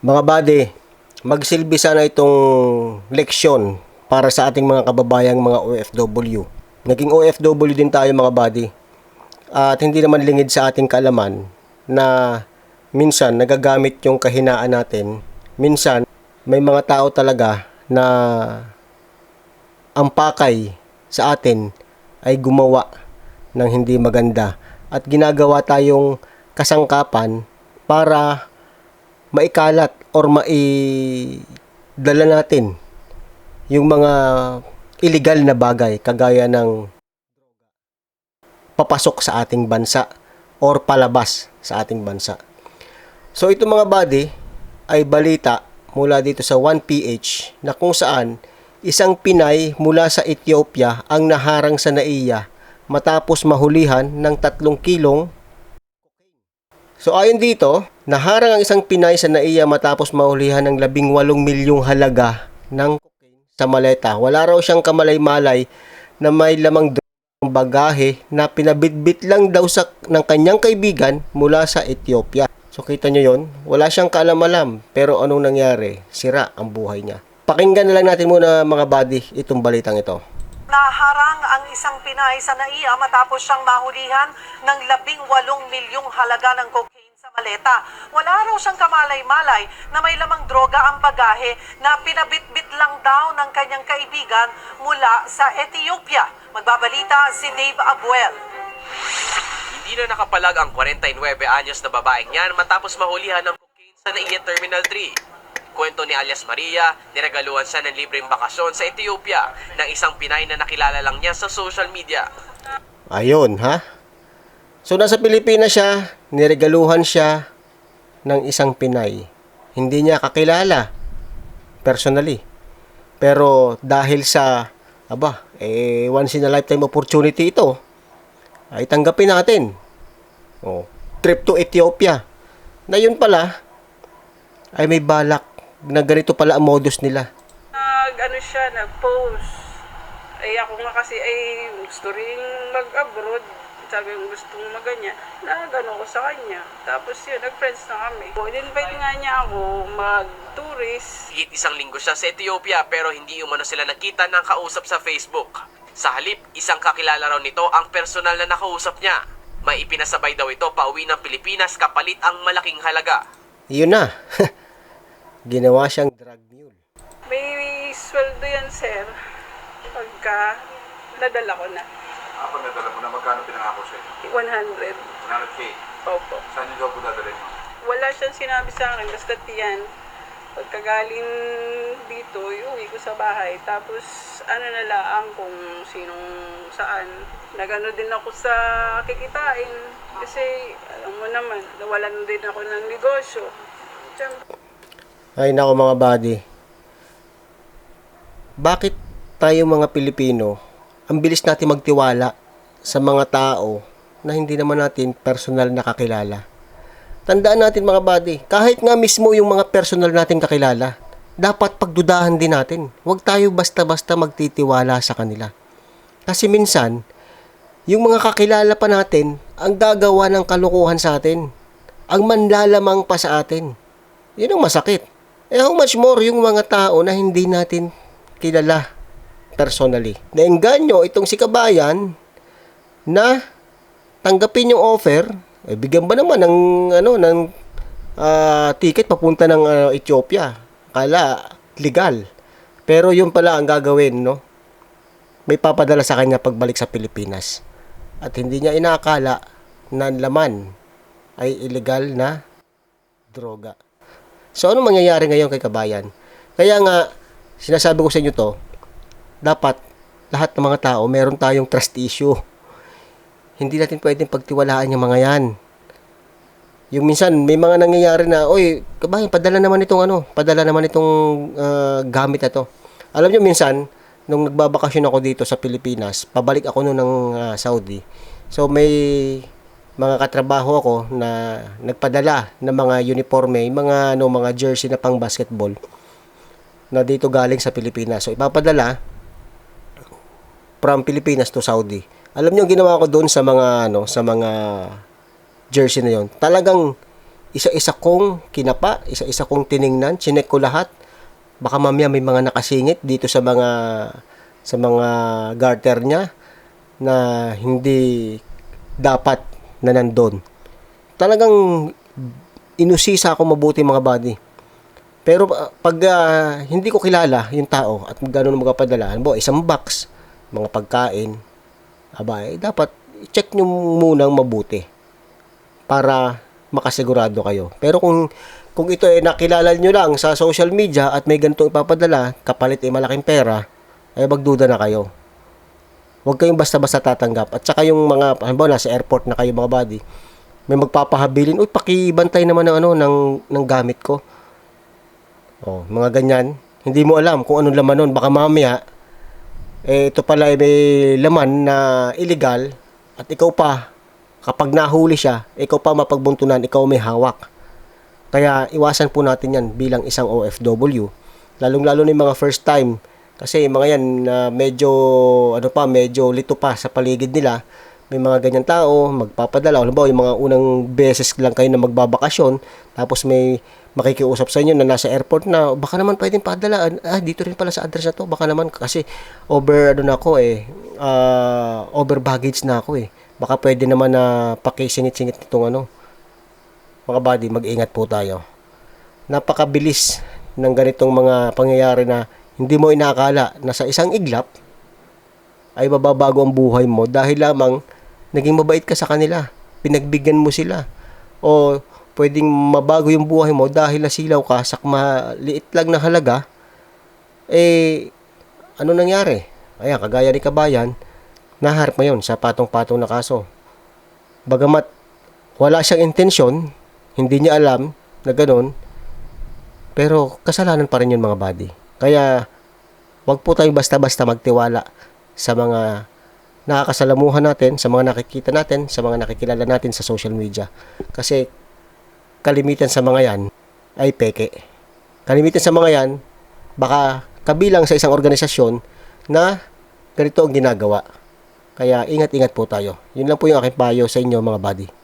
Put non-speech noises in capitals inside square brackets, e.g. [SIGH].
Mga buddy, magsilbi sana itong leksyon para sa ating mga kababayang mga OFW. Naging OFW din tayo mga buddy. At hindi naman lingid sa ating kaalaman na minsan nagagamit yung kahinaan natin. Minsan may mga tao talaga na ang pakay sa atin ay gumawa ng hindi maganda at ginagawa tayong kasangkapan para maikalat or maidala natin yung mga illegal na bagay kagaya ng papasok sa ating bansa or palabas sa ating bansa. So ito mga buddy ay balita mula dito sa 1PH na kung saan isang Pinay mula sa Ethiopia ang naharang sa NAIA matapos mahulihan ng tatlong kilong So ayon dito, naharang ang isang Pinay sa NAIA matapos mahulihan ng 18 milyong halaga ng cocaine sa maleta. Wala raw siyang kamalay-malay na may lamang ang bagahe na pinabitbit lang daw sa ng kanyang kaibigan mula sa Ethiopia. So kita nyo yon, wala siyang kaalam-alam pero anong nangyari? Sira ang buhay niya. Pakinggan na lang natin muna mga buddy itong balitang ito. Naharang ang isang Pinay sa NAIA matapos siyang mahulihan ng 18 milyong halaga ng cocaine sa maleta. Wala raw siyang kamalay-malay na may lamang droga ang bagahe na pinabitbit lang daw ng kanyang kaibigan mula sa Ethiopia. Magbabalita si Dave Abuel. Hindi na nakapalag ang 49 anyos na babaeng yan matapos mahulihan ng cocaine sa NAIA Terminal 3. Kwento ni alias Maria, niregaluhan siya ng libreng bakasyon sa Ethiopia ng isang Pinay na nakilala lang niya sa social media. Ayun, ha? So, nasa Pilipinas siya, niregaluhan siya ng isang Pinay. Hindi niya kakilala personally. Pero dahil sa, aba, eh, once in a lifetime opportunity ito, ay tanggapin natin. Oh, trip to Ethiopia. Na yun pala, ay may balak na ganito pala ang modus nila. nag ano siya, nag-post. Ay ako nga kasi ay gusto rin mag-abroad. Sabi ko gusto mo maganya. Nagano ko sa kanya. Tapos yun, nag-friends na kami. In-invite nga niya ako mag-tourist. Higit isang linggo siya sa Ethiopia pero hindi umano sila nakita ng kausap sa Facebook. Sa halip, isang kakilala raw nito ang personal na nakausap niya. May ipinasabay daw ito pauwi ng Pilipinas kapalit ang malaking halaga. Yun na. [LAUGHS] Ginawa siyang drug mule. May sweldo yan, sir. Pagka nadala ko na. Ako nadala mo na magkano pinangako sa'yo? 100. 100k. Opo. Saan niyo daw po dadalhin mo? Wala siyang sinabi sa akin. Basta yan. Pagkagaling dito, iuwi ko sa bahay. Tapos, ano na lang kung sinong saan. Nagano din ako sa kikitain. Kasi, alam mo naman, nawalan din ako ng negosyo. Siyempre, Ay nako mga buddy. Bakit tayo mga Pilipino, ang bilis natin magtiwala sa mga tao na hindi naman natin personal nakakilala. Tandaan natin mga buddy, kahit nga mismo yung mga personal natin kakilala, dapat pagdudahan din natin. Huwag tayo basta-basta magtitiwala sa kanila. Kasi minsan, yung mga kakilala pa natin, ang gagawa ng kalukuhan sa atin. Ang manlalamang pa sa atin. Yun ang masakit. Eh how much more yung mga tao na hindi natin kilala personally. Naengganyo itong si Kabayan na tanggapin yung offer, eh, bigyan ba naman ng ano ng ah, ticket papunta ng ah, Ethiopia. Kala legal. Pero yun pala ang gagawin, no? May papadala sa kanya pagbalik sa Pilipinas. At hindi niya inaakala na laman ay illegal na droga. So, ano mangyayari ngayon kay kabayan? Kaya nga, sinasabi ko sa inyo to, dapat lahat ng mga tao, meron tayong trust issue. Hindi natin pwedeng pagtiwalaan yung mga yan. Yung minsan, may mga nangyayari na, oy, kabayan, padala naman itong ano, padala naman itong ah, gamit na to. Alam nyo, minsan, nung nagbabakasyon ako dito sa Pilipinas, pabalik ako noon ng ah, Saudi. So, may mga katrabaho ako na nagpadala ng mga uniforme, mga ano, mga jersey na pang basketball na dito galing sa Pilipinas. So ipapadala from Pilipinas to Saudi. Alam niyo ginawa ko doon sa mga ano, sa mga jersey na 'yon. Talagang isa-isa kong kinapa, isa-isa kong tiningnan, chinek ko lahat. Baka mamaya may mga nakasingit dito sa mga sa mga garter niya na hindi dapat na nandun. Talagang inusisa ako mabuti mga buddy. Pero uh, pag ah, hindi ko kilala yung tao at gano'n magpapadala, halimbawa isang box, mga pagkain, aba, eh, dapat check nyo munang mabuti para makasigurado kayo. Pero kung kung ito ay nakilala nyo lang sa social media at may ganitong ipapadala, kapalit ay malaking pera, ay magduda na kayo. Huwag kayong basta-basta tatanggap. At saka yung mga, halimbawa nasa airport na kayo mga buddy, may magpapahabilin, uy, pakibantay naman ng ano, ng, ng gamit ko. Oh, mga ganyan. Hindi mo alam kung anong laman nun. Baka mamaya, eh, ito pala ay may laman na illegal at ikaw pa, kapag nahuli siya, ikaw pa mapagbuntunan, ikaw may hawak. Kaya iwasan po natin yan bilang isang OFW. Lalong-lalo na yung mga first time. Kasi mga yan na medyo, ano pa, medyo lito pa sa paligid nila. May mga ganyan tao, magpapadala. Halimbawa, yung mga unang beses lang kayo na magbabakasyon, tapos may makikiusap sa inyo na nasa airport na, baka naman pwedeng padala. Ah, dito rin pala sa address na to. Baka naman kasi over, ano na ako eh, ah, over baggage na ako eh. Baka pwede naman na pakisingit-singit itong ano, mga buddy, mag-ingat po tayo. Napakabilis ng ganitong mga pangyayari na hindi mo inakala na sa isang iglap ay mababago ang buhay mo dahil lamang naging mabait ka sa kanila. Pinagbigyan mo sila. O pwedeng mabago yung buhay mo dahil nasilaw ka sa maliit lang na halaga. Eh, ano nangyari? Ayan, kagaya ni Kabayan, naharap ngayon sa patong-patong na kaso. Bagamat wala siyang intensyon, hindi niya alam na ganun, pero kasalanan pa rin yun mga buddy. Kaya, wag po tayong basta-basta magtiwala sa mga nakakasalamuhan natin, sa mga nakikita natin, sa mga nakikilala natin sa social media. Kasi, kalimitan sa mga yan ay peke. Kalimitan sa mga yan, baka kabilang sa isang organisasyon na ganito ang ginagawa. Kaya ingat-ingat po tayo. Yun lang po yung aking payo sa inyo mga buddy.